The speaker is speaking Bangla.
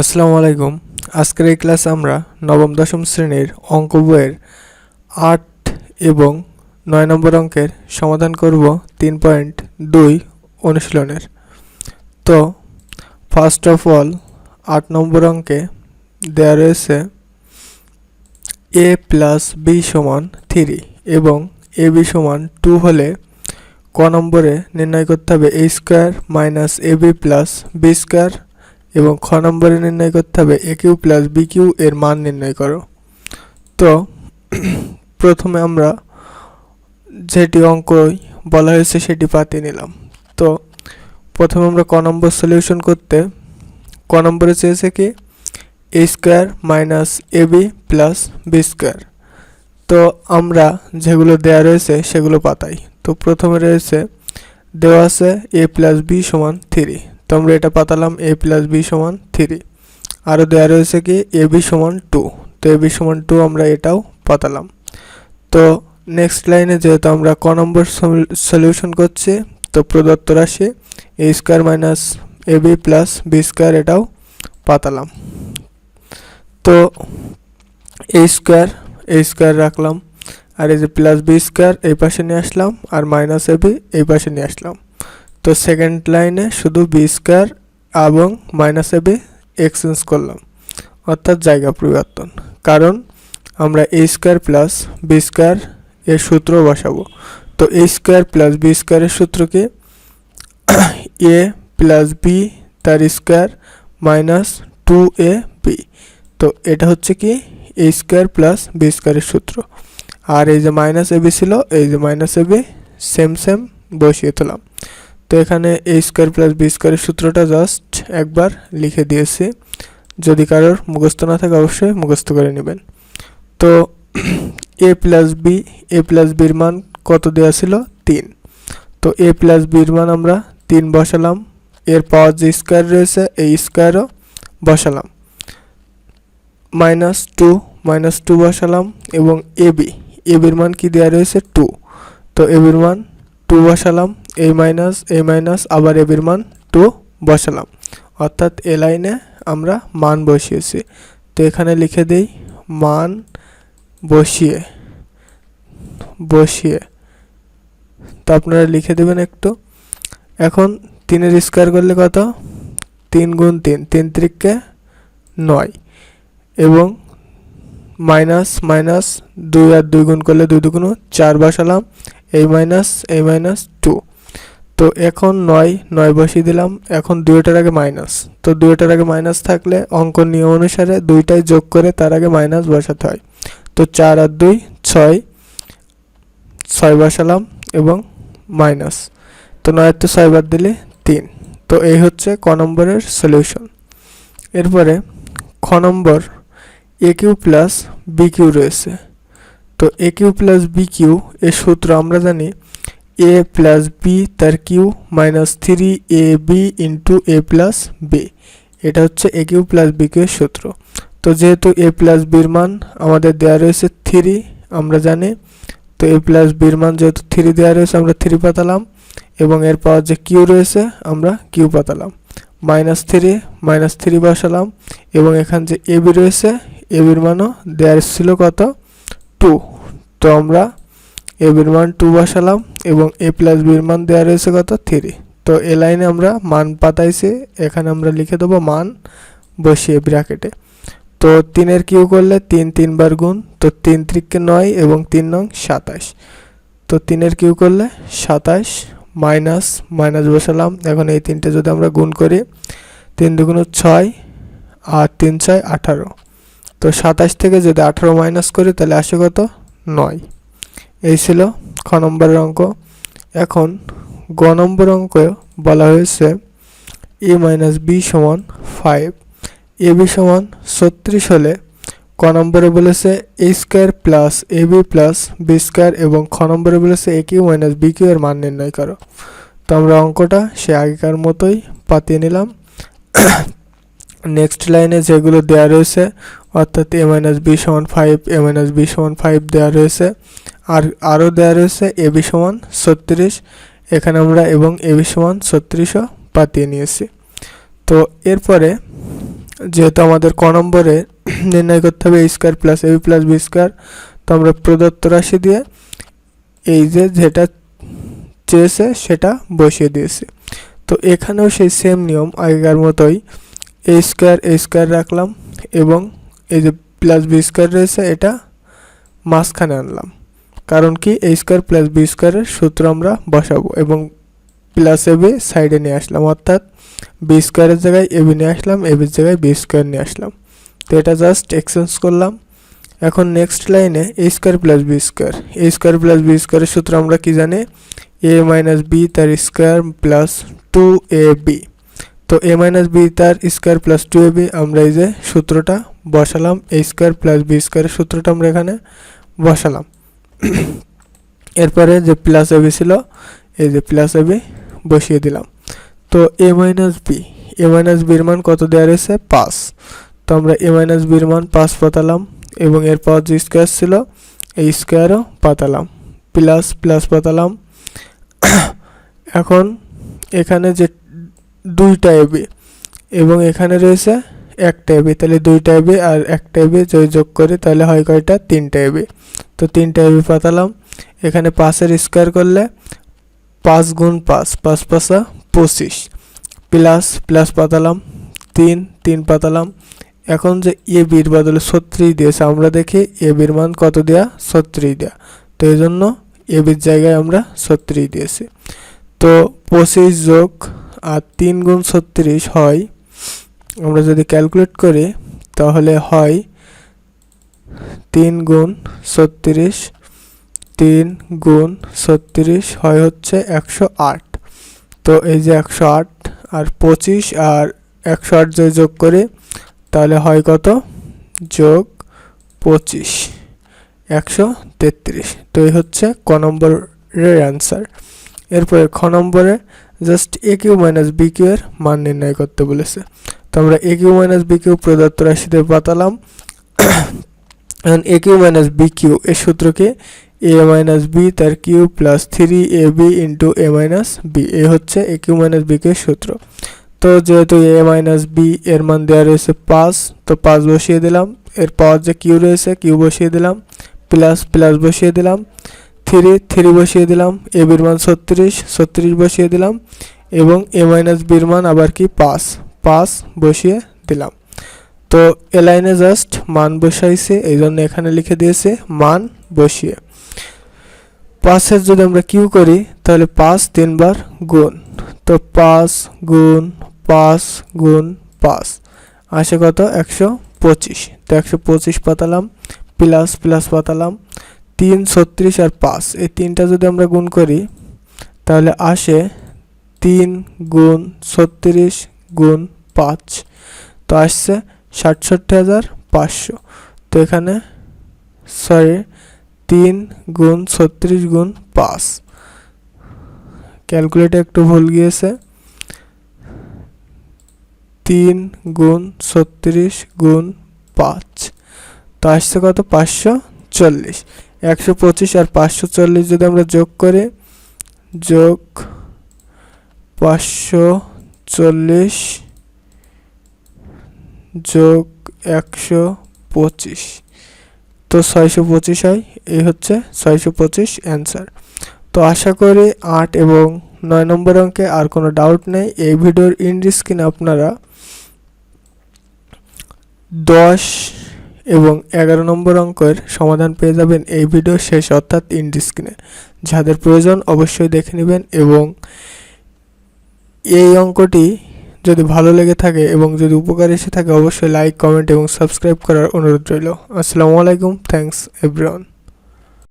আসসালামু আলাইকুম। আজকের এই ক্লাসে আমরা নবম, দশম শ্রেণির অঙ্ক বইয়ের আট এবং নয় নম্বর অঙ্কের সমাধান করব তিন পয়েন্ট দুই অনুশীলনের। তো ফার্স্ট অফ অল আট নম্বর অঙ্কে দেওয়া রয়েছে এ প্লাস বি সমান থ্রি এবং এ বি সমান টু হলে ক নম্বরে নির্ণয় করতে হবে A square minus A B plus B square এবং খ নম্বরে নির্ণয় করতে হবে A cube plus B cube এর মান নির্ণয় করো। তো, প্রথমে আমরা যেটি অঙ্ক বলা হয়েছে সেটি পাতিয়ে নিলাম। তো, প্রথমে আমরা ক নম্বর সলিউশন করতে, ক নম্বরে চেয়েছে কি? A square minus A B plus B square তো, আমরা যেগুলো দেওয়া রয়েছে সেগুলো পাতাই তো, প্রথমে রয়েছে, দেওয়া আছে এ প্লাস বি সমান থ্রি আমরা এটা পাতালাম এ প্লাস বি সমান থ্রি আরও দেওয়া রয়েছে কি এ বি সমান টু তো এ বি সমান টু আমরা এটাও পাতালাম তো নেক্সট লাইনে যেহেতু আমরা ক নম্বর সলিউশন করছি, তো প্রদত্ত রাশি A square minus A B plus B square এটাও পাতালাম তো এ স্কোয়ার এ স্কোয়ার রাখলাম। আর এই যে প্লাস বি স্কোয়ার এই পাশে নিয়ে আসলাম। আর মাইনাস এ বি এই পাশে নিয়ে আসলাম। তো সেকেন্ড লাইনে শুধু বি স্কোয়ার এবং মাইনাস এ বি এক্সচেঞ্জ করলাম। অর্থাৎ জায়গা পরিবর্তন। কারণ আমরা A square plus B square এর সূত্র বসাবো। তো এ স্কোয়ার প্লাস বি স্কোয়ারের সূত্র কি? এ প্লাস বি তার square minus two A B তো এটা হচ্ছে কি? এ স্কোয়ার প্লাস বি স্কোয়ারের সূত্র। আর এই যে মাইনাস এ বি ছিল, এই যে minus A B same same বসিয়ে তোলাম তো এখানে এ স্কোয়ার প্লাস বি স্কোয়ারের সূত্রটা জাস্ট একবার লিখে দিয়েছি। যদি কারোর মুখস্থ না থাকে, অবশ্যই মুখস্থ করে নেবেন। তো A plus B A plus বির মান কত দেওয়া ছিল? তিন। তো এ প্লাস বির মান আমরা তিন বসালাম। এর পাওয়ার যে স্কোয়ার রয়েছে, এই স্কোয়ারও বসালাম। মাইনাস টু মাইনাস টু বসালাম এবং এ বি এ বির মান কি দেওয়া রয়েছে? টু তো এ বির মান টু বসালাম। এই মাইনাস এই মাইনাস আবার এ বির মান টু বসালাম। অর্থাৎ এ লাইনে আমরা মান বসিয়েছি। তো এখানে লিখে দেই, মান বসিয়ে বসিয়ে। তো আপনারা লিখে দেবেন একটু। এখন তিনের স্কোয়ার করলে কত? তিন গুণ তিন তিন ত্রিককে নয়। এবং মাইনাস মাইনাস দুই আর দুই গুণ করলে দুই দুগুণ চার বসালাম। এই মাইনাস এই মাইনাস টু তো এখন নয় নয় বসিয়ে দিলাম। এখন দুইটার আগে মাইনাস তো দুইটার আগে মাইনাস থাকলে অঙ্ক নিয়ম অনুসারে দুইটাই যোগ করে তার আগে মাইনাস বসাতে হয়। তো চার আর দুই, ছয় ছয় বসালাম এবং মাইনাস তো নয়ের তো ছয় বাদ দিলে তিন। তো এই হচ্ছে ক নম্বরের সলিউশন এরপরে খ নম্বর A cube plus B cube রয়েছে। তো A cube plus B cube এর সূত্র আমরা জানি এ প্লাস বি তার cube minus three A B into A plus B এটা হচ্ছে A cube plus B cube সূত্র। তো যেহেতু এ প্লাস বির মান আমাদের দেওয়া রয়েছে থ্রি আমরা জানি। তো এ প্লাস বির মান যেহেতু থ্রি দেওয়া রয়েছে, আমরা থ্রি পাতালাম। এবং এর পাওয়ার যে কিউ রয়েছে, আমরা কিউ পাতালাম। মাইনাস থ্রি মাইনাস থ্রি বসালাম। এবং এখান যে এ বি রয়েছে এ বির মানও দেওয়ার ছিল কত? টু তো আমরা এ বির মান টু বসালাম এবং এ প্লাস বির মান দেওয়া রয়েছে কত? থ্রি তো এ লাইনে আমরা মান পাতাইছি, এখানে আমরা লিখে দেবো মান বসিয়ে ব্র্যাকেটে তো তিনের কিউ করলে তিন তিনবার গুণ, তো তিন ত্রিককে নয় এবং তিন নং সাতাশ। তো তিনের কিউ করলে সাতাশ মাইনাস মাইনাস বসালাম। এখন এই তিনটে যদি আমরা গুণ করি, তিন দুগুণ ছয়, আর তিন ছয় আঠারো। তো সাতাশ থেকে যদি আঠারো মাইনাস করি, তাহলে আসে কত? নয়। এই ছিল খ নম্বরের অঙ্ক। এখন গ নম্বর অঙ্ক বলা হয়েছে এ মাইনাস বি সমান ফাইভ এ বি সমান ছত্রিশ হলে ক নম্বরে বলেছে A square plus A B plus B square এবং খ নম্বরে বলেছে A cube minus B cube এর মান নির্ণয় করো। তো আমরা অঙ্কটা সে আগেকার মতোই পাতিয়ে নিলাম। নেক্সট লাইনে যেগুলো দেওয়া রয়েছে, অর্থাৎ এ মাইনাস বি সমান ফাইভ এ মাইনাস বি সমান ফাইভ দেওয়া রয়েছে আর আরও দেওয়া রয়েছে এ বি সমান ছত্রিশ, এখানে আমরা এবং এ বি সমান ছত্রিশও পাতিয়ে নিয়েছি। তো এরপরে যেহেতু আমাদের ক নম্বরে নির্ণয় করতে হবে A square plus AB plus B square তো আমরা প্রদত্ত রাশি দিয়ে এই যে যেটা চেয়েছে সেটা বসিয়ে দিয়েছি। তো এখানেও সেই সেম নিয়ম, আগেকার মতোই এ স্কোয়ার এ স্কোয়ার রাখলাম এবং এই যে প্লাস বি স্কোয়ার রয়েছে, এটা মাঝখানে আনলাম। কারণ কি এ স্কোয়ার প্লাস বি স্কোয়ারের সূত্র আমরা বসাবো এবং প্লাস এবি সাইডে নিয়ে আসলাম। অর্থাৎ বি স্কোয়ারের জায়গায় এবি নিয়ে আসলাম এবির জায়গায় বি স্কোয়ার নিয়ে আসলাম। তো এটা জাস্ট এক্সচেঞ্জ করলাম। এখন নেক্সট লাইনে A square plus B square A square plus B স্কোয়ারের সূত্র আমরা কি জানি? এ মাইনাস বি তার square plus two A B তো এ মাইনাস বি তার square plus two A B আমরা এই যে সূত্রটা বসালাম। এ স্কোয়ার প্লাস বি স্কোয়ারের সূত্রটা আমরা এখানে বসালাম। এরপরে যে প্লাস এবি ছিল, এই যে প্লাস এবি বসিয়ে দিলাম। তো A minus B A minus বির মান কত দেওয়া রয়েছে? পাঁচ। তো আমরা এ মাইনাস বির মান পাঁচ পাতালাম এবং এর পাওয়ার যে স্কোয়ার ছিল, এই স্কোয়ারও পাতালাম। Plus plus পাতালাম। এখন এখানে যে দুইটা এবি এবং এখানে রয়েছে একটা এবি তাহলে দুইটা এবি আর একটা এবি যদি যোগ করি, তাহলে হয় কয়টা? তিনটা এবি তো তিনটা এবি পাতালাম এখানে পাঁচের স্কোয়ার করলে পাঁচ গুণ পাঁচ পাঁচ পাঁচা পঁচিশ। প্লাস প্লাস পাতালাম তিন তিন পাতালাম এখন যে এ বির বদলে ছত্রিশ দিয়েছে, আমরা দেখি এ বির মান কত দেয়া? ছত্রিশ দেয়া। তো এই জন্য এ বির জায়গায় আমরা ছত্রিশ দিয়েছি। তো পঁচিশ যোগ আর তিন গুণ ছত্রিশ হয় আমরা যদি ক্যালকুলেট করি, তাহলে হয় তিন গুণ ছত্রিশ, তিন গুণ ছত্রিশ হয় হচ্ছে একশো আট। তো এই যে একশো আট আর পঁচিশ আর একশো আট যদি যোগ করি, তাহলে হয় কত? যোগ পঁচিশ, একশো তেত্রিশ। তো এই হচ্ছে ক নম্বরের অ্যান্সার এরপরে খ নম্বরে just A cube minus B cube এর মান নির্ণয় করতে বলেছে। তো আমরা A cube minus B cube প্রদত্ত রাশিতে পাতালাম। এখন A cube minus B cube এর সূত্রকে এ মাইনাস বি তার cube plus three A B into A minus B এ হচ্ছে A cube minus B cube সূত্র। তো যেহেতু এ মাইনাস বি এর মান দেওয়া রয়েছে পাঁচ, তো পাঁচ বসিয়ে দিলাম। এর পাওয়ার যে কিউ রয়েছে কিউ বসিয়ে দিলাম। প্লাস প্লাস বসিয়ে দিলাম। থ্রি থ্রি বসিয়ে দিলাম। এ বির মান ছত্রিশ ছত্রিশ বসিয়ে দিলাম। এবং এ মাইনাস বির মান আবার কি পাঁচ। পাঁচ বসিয়ে দিলাম। তো এ লাইনে জাস্ট মান বসাইছে এই জন্য এখানে লিখে দিয়েছে, মান বসিয়ে। পাঁচের যদি আমরা কিউ করি, তাহলে পাঁচ তিনবার গুণ। তো পাঁচ গুণ পাঁচ গুণ পাঁচ আসে কত? একশো পঁচিশ। তো একশো পঁচিশ পাতালাম, প্লাস প্লাস পাতালাম, তিন ছত্রিশ আর পাঁচ। এই তিনটা যদি আমরা গুণ করি, তাহলে আসে তিন গুণ ছত্রিশ গুণ পাঁচ। তো আসছে ষাটষট্টি হাজার পাঁচশো। তো এখানে সরি তিন গুণ ছত্রিশ গুণ পাঁচ। ক্যালকুলেটে একটু ভুল গিয়েছে। তিন গুণ ছত্রিশ গুণ পাঁচ। তো আসছে কত? পাঁচশো চল্লিশ। একশো পঁচিশ আর পাঁচশো চল্লিশ যদি আমরা যোগ করি, যোগ পাঁচশো চল্লিশ যোগ একশো পঁচিশ। তো ছয়শো পঁচিশ হয়, এই হচ্ছে ছয়শো পঁচিশ অ্যান্সার তো আশা করি আট এবং নয় নম্বর অঙ্কে আর কোনো ডাউট নেই। এই ভিডিওর ইন্ডি স্ক্রিনে আপনারা দশ এবং এগারো নম্বর অঙ্কের সমাধান পেয়ে যাবেন এই ভিডিও শেষ অর্থাৎ ইন্ডি স্ক্রিনে যাদের প্রয়োজন অবশ্যই দেখে নেবেন এবং এই অঙ্কটি যদি ভালো লেগে থাকে এবং যদি উপকার এসে থাকে, অবশ্যই লাইক কমেন্ট এবং সাবস্ক্রাইব করার অনুরোধ রইল। আসসালামু আলাইকুম থ্যাংকস এভরিওয়ান